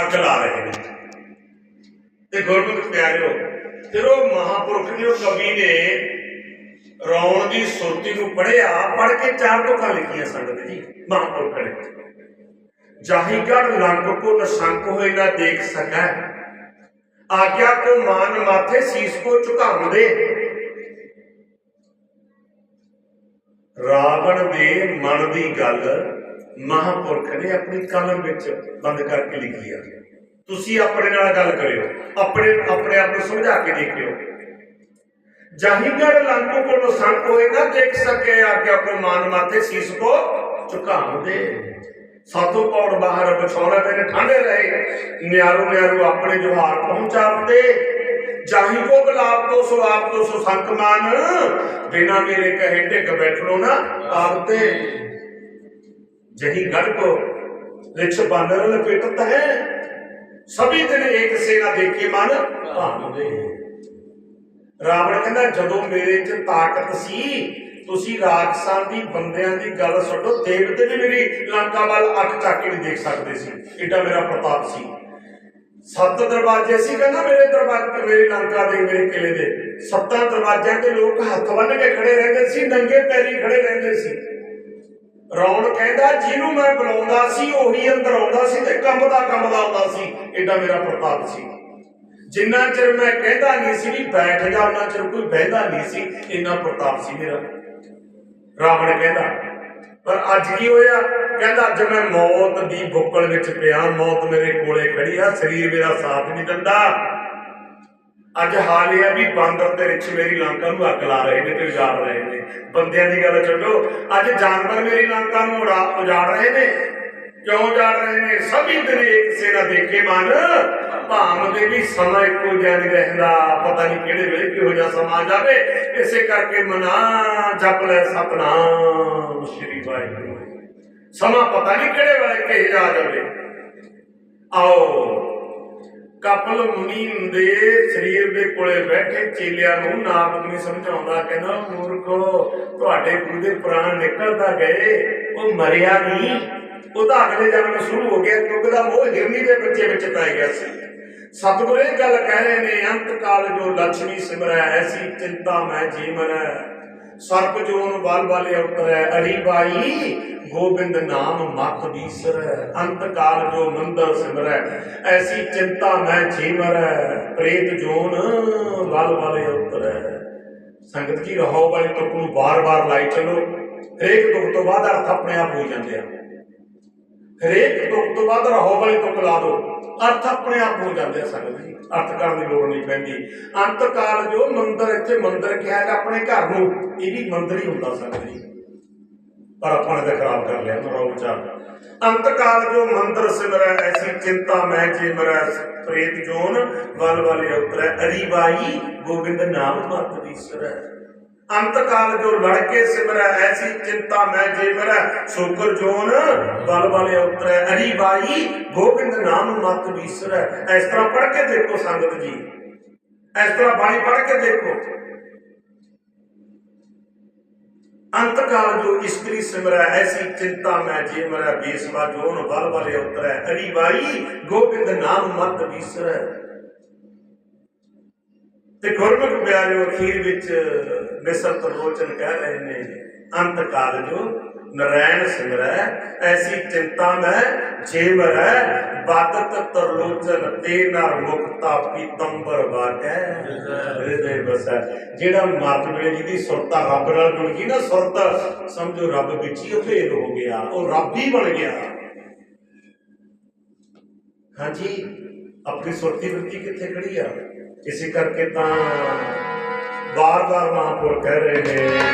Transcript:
ਅੱਗ ਲਾ ਰਹੇ ਨੇ। ਤੇ ਗੁਰਮੁਖ ਪਿਆਰਿਓ, ਜਦੋਂ ਮਹਾਪੁਰਖ ਨੇ ਉਹ ਕਵੀ ਨੇ ਰੌਣ ਦੀ ਸੁਰਤੀ ਨੂੰ ਪੜਿਆ ਪੜ ਕੇ ਚਾਰ ਤੁਕਾਂ ਲਿਖੀਆਂ ਸੰਗਤ ਜੀ, ਮਹਾਪੁਰਖ ਨੇ। ਜਾਹੀਗੜ ਲੰਗ ਕੋ ਨਸੰਕ ਹੋਏ ਨਾ ਦੇਖ ਸਕੈ। ਆਗਿਆ ਕੋ ਮਾਨ ਮਾਥੇ ਸੀਸ ਕੋ ਝੁਕਾਉਂਦੇ ਰਾਵਣ ਦੇ ਮਨ ਦੀ ਗੱਲ ਮਹਾਪੁਰਖ ਨੇ ਆਪਣੀ ਕਲਮ ਵਿੱਚ ਬੰਦ ਕਰਕੇ ਲਿਖੀ ਆ ਤੁਸੀਂ ਆਪਣੇ ਨਾਲ ਗੱਲ ਕਰਿਓ, ਆਪਣੇ ਆਪਣੇ ਆਪ ਨੂੰ ਸਮਝਾ ਕੇ ਦੇਖਿਓ। ਜਾਹੀਗੜ ਲੰਕੋ ਕੋਲੋਂ ਸੰਕ ਹੋਏ ਨਾ ਦੇਖ ਸਕੇ ਆਗਿਆ ਕੋ ਮਾਨ ਮਾਥੇ ਸੀਸ ਕੋ ਝੁਕਾਉਂਦੇ ਸਾਤੋਂ ਪੌੜ ਬਾਹਰ ਬਛੌਣਾ ਤੇ ਠੰਡੇ ਰਹੇ, ਨਿਆਰੋ ਨਿਆਰੋ ਆਪਣੇ ਜਵਾਰ ਪਹੁੰਚਾਉਂਦੇ। ਜਾਹੀ ਕੋ ਗੁਲਾਬ ਤੋਂ ਸੋ ਆਪ ਤੋਂ ਸੋ ਸੰਕ ਮਾਨ, ਬਿਨਾ ਮੇਰੇ ਕਹੇ ਢਿੱਗ ਬੈਠਣੋ ਨਾ ਆਪ ਤੇ ਜਹੀ ਗੜ ਕੋ ਰਿਛ ਬਾਨਰ ਲਪੇਟਤ ਹੈ। ਸਭੀ ਦਿਨ ਇੱਕ ਸੇਨਾ ਦੇਖੇ ਮਨ ਭਾਉਂਦੇ ਰਾਵਣ ਕਹਿੰਦਾ, ਜਦੋਂ ਮੇਰੇ 'ਚ ਤਾਕਤ ਸੀ, ਤੁਸੀਂ ਰਾਜਸਾਂ ਦੀ ਬੰਦਿਆਂ ਦੀ ਗੱਲ ਛੱਡੋ ਦੇਵਤੇ ਵੀ ਮੇਰੀ ਲੰਕਾ ਵੱਲ ਅੱਖ ਚੱਕ ਕੇ ਨਹੀਂ ਦੇਖ ਸਕਦੇ ਸੀ। ਏਡਾ ਮੇਰਾ ਪ੍ਰਤਾਪ ਸੀ। ਸੱਤ ਦਰਵਾਜ਼ੇ ਸੀ ਕਹਿੰਦਾ ਮੇਰੇ ਦਰਵਾਜ਼ੇ ਮੇਰੀ ਲੰਕਾ ਦੇ, ਮੇਰੇ ਕਿਲੇ ਦੇ। ਸੱਤਾਂ ਦਰਵਾਜ਼ਿਆਂ ਤੇ ਲੋਕ ਹੱਥ ਬੰਨ੍ਹ ਕੇ ਖੜੇ ਰਹਿੰਦੇ ਸੀ, ਨੰਗੇ ਪੈਰੀ ਖੜੇ ਰਹਿੰਦੇ ਸੀ। ਰੌਣ ਕਹਿੰਦਾ, ਜਿਹਨੂੰ ਮੈਂ ਬੁਲਾਉਂਦਾ ਸੀ, ਉਹੀ ਅੰਦਰ ਆਉਂਦਾ ਸੀ ਤੇ ਕੰਬਦਾ ਕੰਬਦਾ ਆਉਂਦਾ ਸੀ। ਏਡਾ ਮੇਰਾ ਪ੍ਰਤਾਪ ਸੀ। ਜਿੰਨਾ ਚਿਰ ਮੈਂ ਕਹਿੰਦਾ ਨਹੀਂ ਸੀ ਵੀ ਬੈਠ ਜਾ, ਉਹਨਾਂ ਚਿਰ ਕੋਈ ਬਹਿੰਦਾ ਨਹੀਂ ਸੀ, ਇੰਨਾ ਪ੍ਰਤਾਪ ਸੀ ਮੇਰਾ। ਰਾਵਣ ਕਹਿੰਦਾ, ਪਰ ਅੱਜ ਕੀ ਹੋਇਆ? ਕਹਿੰਦਾ, ਅੱਜ ਮੈਂ ਮੌਤ ਦੀ ਬੁੱਕਲ ਵਿੱਚ ਪਿਆ, ਮੌਤ ਮੇਰੇ ਕੋਲੇ ਖੜੀ ਆ, ਸਰੀਰ ਮੇਰਾ ਸਾਥ ਨਹੀਂ ਦਿੰਦਾ। ਅੱਜ ਹਾਲ ਇਹ ਆ ਵੀ ਬਾਂਦਰ ਤੇ ਰਿਛ ਮੇਰੀ ਲੰਕਾ ਨੂੰ ਅੱਗ ਲਾ ਰਹੇ ਨੇ ਤੇ ਉਜਾੜ ਰਹੇ ਨੇ। ਬੰਦਿਆਂ ਦੀ ਗੱਲ ਛੱਡੋ, ਅੱਜ ਜਾਨਵਰ ਮੇਰੀ ਲੰਕਾ ਨੂੰ ਉਜਾੜ ਰਹੇ ਨੇ। ਕਿਉਂ ਉਜਾੜ ਰਹੇ ਨੇ? ਸਭੀ ਦਿਨ ਇੱਕ ਸੇਨਾ ਦੇਖੇ ਮਨ। ਭਾਮ ਦੇ ਵੀ ਸਮਾਂ ਇੱਕੋ ਜਿਹਾ ਨਹੀਂ ਰਹਿੰਦਾ। ਪਤਾ ਨਹੀਂ ਕਿਹੜੇ ਵੇਲੇ ਕਿਹੋ ਜਿਹਾ ਸਮਾਂ ਜਾਵੇ। ਇਸੇ ਕਰਕੇ ਮਨਾ ਜਪ ਲੈ ਸਤਨਾਮ ਸ਼੍ਰੀ ਵਾਹਿਗੁਰੂ। ਸਮਾਂ ਪਤਾ ਨਹੀਂ ਕਿਹੜੇ ਵੇਲੇ ਕਿਹੋ ਜਿਹਾ ਆ ਜਾਵੇ। ਆਓ। ਕਪਲ ਮੁਨੀ ਦੇ ਸਰੀਰ ਦੇ ਕੋਲੇ ਬੈਠੇ ਚੇਲਿਆਂ ਨੂੰ ਨਾਰਦ ਮੁਨੀ ਸਮਝਾਉਂਦਾ, ਕਹਿੰਦਾ, ਮੂਰਖੋ, ਤੁਹਾਡੇ ਗੁਰੂ ਦੇ ਪ੍ਰਾਣ ਨਿਕਲਦਾ ਗਏ, ਉਹ ਮਰਿਆ ਨਹੀਂ। ਉਹਦਾ ਅਗਲੇ ਜਨਮ ਸ਼ੁਰੂ ਹੋ ਗਿਆ ਕਿਉਂਕਿ ਉਹਦਾ ਮੋਹ ਹਿਰਨੀ ਦੇ ਬੱਚੇ ਵਿੱਚ ਪਾਇਆ ਗਿਆ ਸੀ। ਸਤਿਗੁਰ ਇਹ ਗੱਲ ਕਹਿ ਰਹੇ ਨੇ ਅੰਤ ਕਾਲ ਜੋ ਲక్ష్ਮੀ ਸਿਮਰੈ, ਐਸੀ ਚਿੰਤਾ ਮੈਂ ਜੀਵਨ ਸਰਪ ਜੋਨ ਬਲ ਬਲ ਉਤਰੈ ਅਰੀ ਬਾਈ, ਗੋਬਿੰਦ ਨਾਮ ਮਤ ਬੀਸਰੈ ਅੰਤ ਕਾਲ ਜੋ ਮੰਦਰ ਸਿਮਰੈ, ਐਸੀ ਚਿੰਤਾ ਮੈਂ ਜੀਵਰੈ ਪ੍ਰੇਤ ਜੋਨ ਬਲ ਬਲ ਉਤਰੈ। ਸੰਗਤ ਕੀ ਰਹੋ ਵਾਲੀ ਤੁਕ ਨੂੰ ਬਾਰ-ਬਾਰ ਲਾਈ ਚਲੋ। ਹਰੇਕ ਦੁੱਖ ਤੋਂ ਬਾਅਦ ਅਰਥ ਆਪਣੇ ਆਪ ਹੋ ਜਾਂਦੇ ਆ। ਹਰੇਕ ਦੁੱਖ ਤੋਂ ਬਾਅਦ ਰਹੋ ਵਾਲੀ ਤੁਕ ਲਾ ਦੋ ਅਰਥ ਆਪਣੇ ਆਪ ਹੋ ਜਾਂਦੇ ਆ ਸੰਗਤ ਜੀ ਅਰਥ ਕਰਨ ਦੀ ਲੋੜ ਨਹੀਂ ਪੈਂਦੀ। ਅੰਤ ਕਾਲ ਜੋ ਮੰਦਰ ਇੱਥੇ ਮੰਦਰ ਕਿਹਾ ਹੈ ਆਪਣੇ ਘਰ ਨੂੰ, ਇਹ ਵੀ ਮੰਦਰ ਹੀ ਹੁੰਦਾ ਸੰਗਤ ਜੀ ਪਰ ਆਪਾਂ ਨੇ ਤਾਂ ਖਰਾਬ ਕਰ ਲਿਆ ਨਰੋ ਵਿਚਾਰ। ਅੰਤ ਕਾਲ ਜੋ ਮੰਦਰ ਸਿਮਰੈ ਐਸੀ ਚਿੰਤਾ ਮੈਂ ਜੇ ਮਰੈ ਪ੍ਰੇਤ ਜੋਨ, ਵਲ ਵਲ ਉਤਰੈ ਅਰੀ ਗੋਬਿੰਦ ਨਾਮ ਮਤ ਦੀਸਰੈ ਅੰਤ ਕਾਲ ਜੋ ਲੜਕੇ ਸਿਮਰੈ ਐਸੀ ਚਿੰਤਾ ਮੈਂ ਜੇ ਮਰੈ ਸ਼ੁਕਰ ਜੋਨ ਬਲ ਬਲ ਉਤਰੈ ਅਰੀ ਬਾਈ ਗੋਬਿੰਦ ਨਾਮ ਮਤ ਦੀਸਰੈ ਇਸ ਤਰ੍ਹਾਂ ਪੜ੍ਹ ਕੇ ਦੇਖੋ ਸੰਗਤ ਜੀ ਇਸ ਤਰ੍ਹਾਂ ਬਾਣੀ ਪੜ੍ਹ ਕੇ ਦੇਖੋ ਅੰਤ ਕਾਲ ਜੋ ਇਸਤਰੀ ਸਿਮਰੈ ਐਸੀ ਚਿੰਤਾ ਮੈਂ ਜੇ ਮਰੈ ਬੇਸਵਾ ਜੋਨ ਬਲ ਬਲ ਉਤਰੈ ਅਰੀ ਬਾਈ ਗੋਬਿੰਦ ਨਾਮ ਮਤ ਵਿਸਰੈ ਤੇ ਗੁਰਮੁਖ ਪਿਆਰਿਓ ਅਖੀਰ ਵਿੱਚ ਮਿਸਰ ਤਰਲੋਚਨ ਕਹਿ ਰਹੇ ਨੇ, ਅੰਤ ਕਾਲ ਜੋ ਨਰੈਣ ਸਿਮਰੈ, ਐਸੀ ਚਿੰਤਾ ਮੈਂ ਜੇ ਮਰੈ ਬਾਦਤ ਤਰਲੋਚਨ ਤੇ ਨਰ ਮੁਕਤਾ ਪੀਤੰਬਰ ਵਾਟੈ ਹਿਰਦੇ ਵਸੈ। ਜਿਹੜਾ ਮਾਤਮੇ ਜੀ ਦੀ ਸੁਰਤਾ ਰੱਬ ਨਾਲ ਜੁੜ ਗਈ ਨਾ ਸੁਰਤ, ਸਮਝੋ ਰੱਬ ਵਿੱਚ ਹੀ ਭੇਦ ਹੋ ਗਿਆ, ਉਹ ਰੱਬ ਹੀ ਬਣ ਗਿਆ। ਹਾਂਜੀ, ਆਪਣੀ ਸੁਰਤੀ ਵਰਤੀ ਕਿੱਥੇ ਖੜੀ ਆ? ਇਸੇ ਕਰਕੇ ਤਾਂ ਬਾਰ-ਬਾਰ ਮਹਾਂਪੁਰ ਕਹਿ ਰਹੇ ਨੇ।